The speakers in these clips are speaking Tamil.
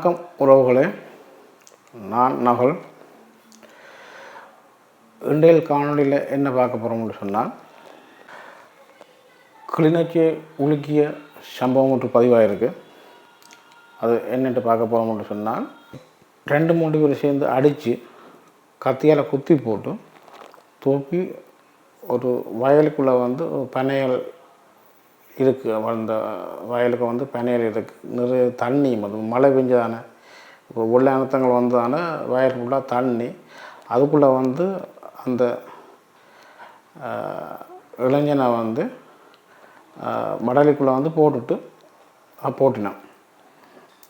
வணக்கம் உறவுகளே. நான் நகல். இன்றைய காணொலியில் என்ன பார்க்க போகிறோம்னு சொன்னால் கிளிநொச்சியை உலுக்கிய சம்பவம் ஒன்று பதிவாயிருக்கு. அது என்னென்று பார்க்க போகிறோம்னு சொன்னால் ரெண்டு மூணு பேர் சேர்ந்து அடித்து கத்தியால் குத்தி போட்டு தூக்கி ஒரு வயலுக்குள்ளே வந்து ஒரு பனையல் இருக்குது அந்த வயலுக்கு வந்து பனையல் இருக்குது நிறைய தண்ணி அது மழை பெஞ்சதானே இப்போ உள்ள அனர்த்தங்கள் வந்ததானே வயல் ஃபுல்லாக தண்ணி. அதுக்குள்ளே வந்து அந்த இளைஞனை வந்து மடலிக்குள்ளே மடலுக்குள்ளே வந்து போட்டுட்டு போட்டினான்.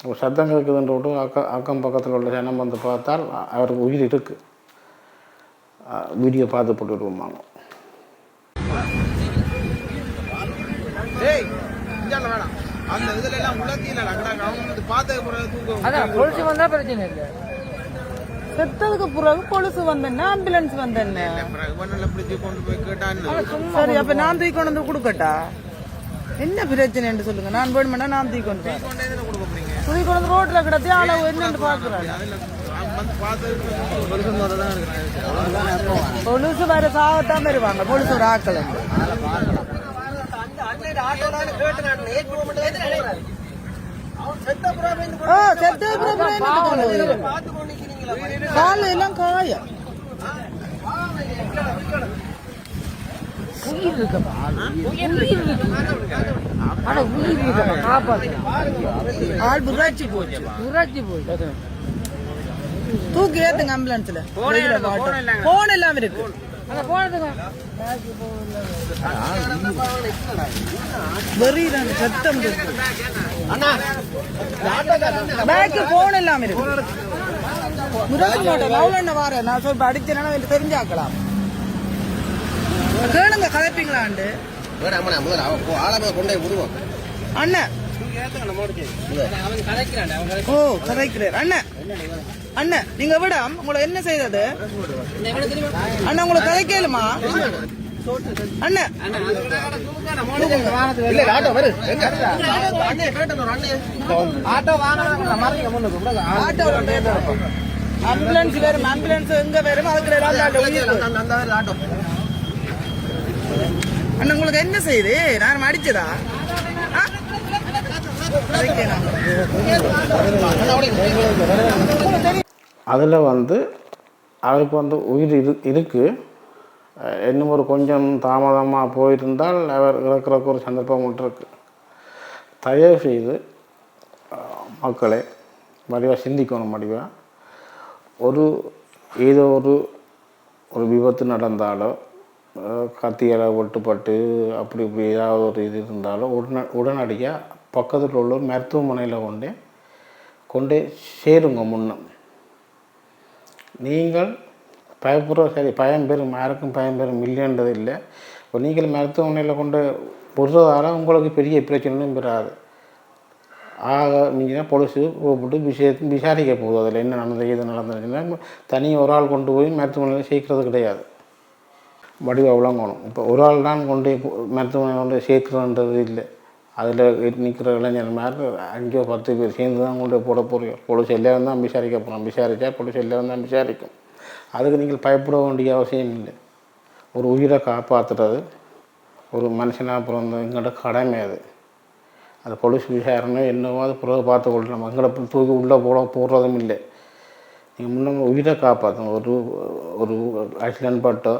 ஒரு சத்தம் கேட்குதுன்ற விட்டு அக்கம் அக்கம் பக்கத்தில் உள்ள ஜனம் வந்து பார்த்தால் அவருக்கு உயிர் இருக்குது வீடியோ பார்த்து போட்டு டேய் இந்தால வேணாம் அந்த இதுல எல்லாம் உலகில அங்கடா அவங்க வந்து பார்த்ததுக்கு பிறகு தூக்கம் அதான் பொலிச்சு வந்தா பிரச்சனை இல்லை. செத்ததுக்கு பிறகு கொலுசு வந்தேன்னா ஆம்புலன்ஸ் வந்தேன்னு. பிடிச்சி கொண்டு போய் கேட்டான்னு. சரி அப்ப நான் தூக்கி கொண்டு வந்து கொடுக்கட்டா? என்ன பிரச்சனைன்னு சொல்லுங்க. நான் வேணுமெண்டா நான் தூக்கி கொண்டு தூக்கி கொண்டு வந்து ரோட்ல கிடத்தி அளவு என்னன்னு பாக்குறேன் கொலுசு வேற சாகத்தான் வருவாங்க. கொலுசு ஒரு ஆக்கள் செத்த பிறகு என்னத்துக்கு கால எல்லாம் காயம் உயிர் இருக்கப்பா உயிர் ஆனா உயிர் இருக்கப்பா காப்பாற்றலாம் ஆள் புராட்சி போச்சு உராட்சி போய் தூக்கி ஏத்துங்க ஆம்புலன்ஸ்ல போன் எல்லாம் இருக்கு. அங்க போனதுங்க வெறிதான் சத்தம் இருக்கு பேக்கு போன் எல்லாம் இருக்கு. முரசு மாட்டேன் லவ்ல என்ன வார. நான் சொல்ல அடிச்சேன்னா தெரிஞ்சாக்கலாம். கேளுங்க கதைப்பீங்களாண்டு ஆளாம கொண்டே விடுவோம். அண்ணன் ஓ கதைக்கிறார் அண்ணன் அண்ணன் நீங்க விட. உங்களை என்ன செய்தது? அண்ணன் உங்களை கதை கேளுமா? அண்ணன் இல்ல ஆட்டோ வரு. ஆட்டோ ஆட்டோ ஆம்புலன்ஸ் வரும் ஆம்புலன்ஸ் எங்க வரும் அதுக்கு ஆட்டோ அண்ணா உங்களுக்கு என்ன செய்யுது நான் அடிச்சதா ஆ? கதைக்கே நான். உங்களுக்கு தெரியும். அதில் வந்து அவருக்கு வந்து உயிர் இரு இருக்குது இன்னும் ஒரு கொஞ்சம் தாமதமாக போயிருந்தால் அவர் இறக்குறக்கு ஒரு சந்தர்ப்பம் ஒன்று இருக்கு. தயவு செய்து மக்களை மக்களே வடிவாக சிந்திக்கணும் வடிவாக ஒரு ஏதோ ஒரு ஒரு விபத்து நடந்தாலோ கத்தியால் ஒட்டுப்பட்டு அப்படி இப்படி ஏதாவது ஒரு இது இருந்தாலும் உடன உடனடியாக பக்கத்தில் உள்ள மருத்துவமனையில் கொண்டே கொண்டே சேருங்க முன்னம் நீங்கள் பயப்படுற சரி பயம் பெறும் யாருக்கும் பயம் பெறும் இல்லைன்றது இல்லை. இப்போ நீங்கள் மருத்துவமனையில் கொண்டு விடுறதால உங்களுக்கு பெரிய பிரச்சனையும் பெறாது. ஆக நீங்கள் பொலிசு கூப்பிட்டு விஷய விசாரிக்க போகுது. அதில் என்ன நடந்தது எது நடந்ததுன்னா தனி ஒரு ஆள் கொண்டு போய் மருத்துவமனையில் சேர்க்கறது கிடையாது. வடிவ விளங்கணும். இப்போ ஒரு ஆள் தான் கொண்டு மருத்துவமனையில் மருத்துவமனை கொண்டு சேர்க்குறன்றது இல்லை. அதில் நிற்கிற இளைஞர் மாதிரி அஞ்சோ பத்து பேர் சேர்ந்து தான் உங்கள்கிட்ட போட போகிறீங்க பொலிஸ் எல்லாரும் தான் விசாரிக்க போகிறோம் விசாரித்தா பொலிஸ் எல்லாரும் தான் விசாரிக்கும். அதுக்கு நீங்கள் பயப்பட வேண்டிய அவசியம் இல்லை. ஒரு உயிரை காப்பாற்றுறது ஒரு மனுஷனாக பிறந்த எங்களோட கடமை அது. அந்த பொலிஸ் விசாரணை என்னவோ அது பிறகு பார்த்து கொள்ளணும் எங்களை தூக்கி உள்ளே போட போடுறதும் இல்லை. நீங்கள் முன்னே உயிரை காப்பாற்றணும். ஒரு ஒரு ஆக்சிடென்ட் பட்டோ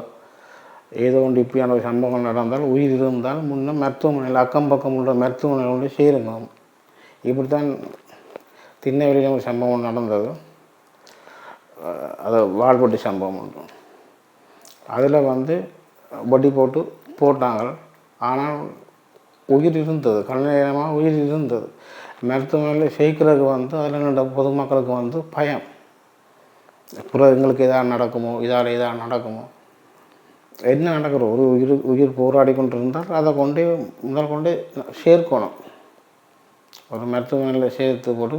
ஏதோ ஒன்று இப்படியான ஒரு சம்பவம் நடந்தால் உயிர் இருந்தால் முன்னே மருத்துவமனையில் அக்கம் பக்கம் உள்ள மருத்துவமனையில் கொண்டு சேருங்க இப்படித்தான் திண்ணவெளியில் ஒரு சம்பவம் நடந்தது. அது வாழ்பட்டி சம்பவம் ஒன்று. அதில் வந்து வட்டி போட்டு போட்டாங்க. ஆனால் உயிர் இருந்தது. கல்யாணமாக உயிர் இருந்தது. மருத்துவமனையில் சேர்க்கிறதுக்கு வந்து அதில் நின்ற பொதுமக்களுக்கு வந்து பயம். அப்புறம் எங்களுக்கு எதாவது நடக்குமோ? இதால் எதாவது நடக்குமோ? என்ன நடக்கிறோம் ஒரு உயிர் உயிர் போராடி கொண்டு இருந்தால் அதை கொண்டு முதல் கொண்டு சேர்க்கணும். ஒரு மருத்துவமனையில் சேர்த்து போட்டு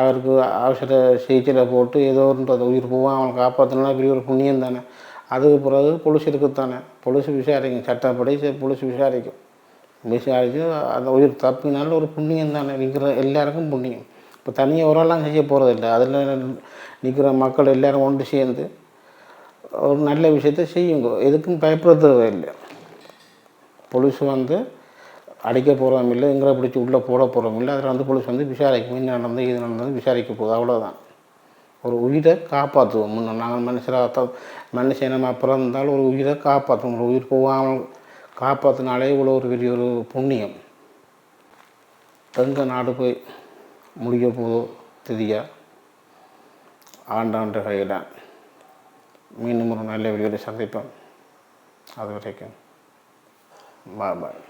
அவருக்கு அவசர சிகிச்சையில் போட்டு ஏதோ ஒன்று அந்த உயிர் போவான் அவனை காப்பாற்றணும்னா பெரிய ஒரு புண்ணியம் தானே? அதுக்கு பிறகு பொலிஸ் இருக்குத்தானே பொலிஸ் விசாரிக்கும். சட்டப்படி சரி, பொலிஸ் விசாரிக்கும். விசாரித்து அந்த உயிர் தப்பினாலும் ஒரு புண்ணியம் தானே? நிற்கிற எல்லாருக்கும் புண்ணியம். இப்போ தனியாக ஒரு ஆளாம் செய்ய போகிறதில்ல அதில் நிற்கிற மக்கள் எல்லோரும் ஒன்று சேர்ந்து ஒரு நல்ல விஷயத்தை செய்யுங்க. எதுக்கும் பயப்படுறது இல்லை. போலீஸ் வந்து அடிக்க போகிறோம் இல்லை எங்களை பிடிச்சி உள்ளே போட போகிறோம் இல்லை. அதில் வந்து போலீஸ் வந்து விசாரிக்கும். என்ன நடந்தது இது நடந்தது விசாரிக்க போகுது. அவ்வளோதான் ஒரு உயிரை காப்பாற்றுவோம். முன்னே நாங்கள் மனுஷராக மனுஷனமாக பிறந்தாலும் ஒரு உயிரை காப்பாற்றுவோம். ஒரு உயிர் போகாமல் காப்பாற்றினாலே இவ்வளோ ஒரு பெரிய ஒரு புண்ணியம். எங்கள் நாடு போய் முடிய போதோ தெரியா ஆண்டாண்டு கையிடான் மீண்டும் ஒரு நல்ல வீடியோவில் சந்திப்பேன் அது வரைக்கும் பாய் பாய்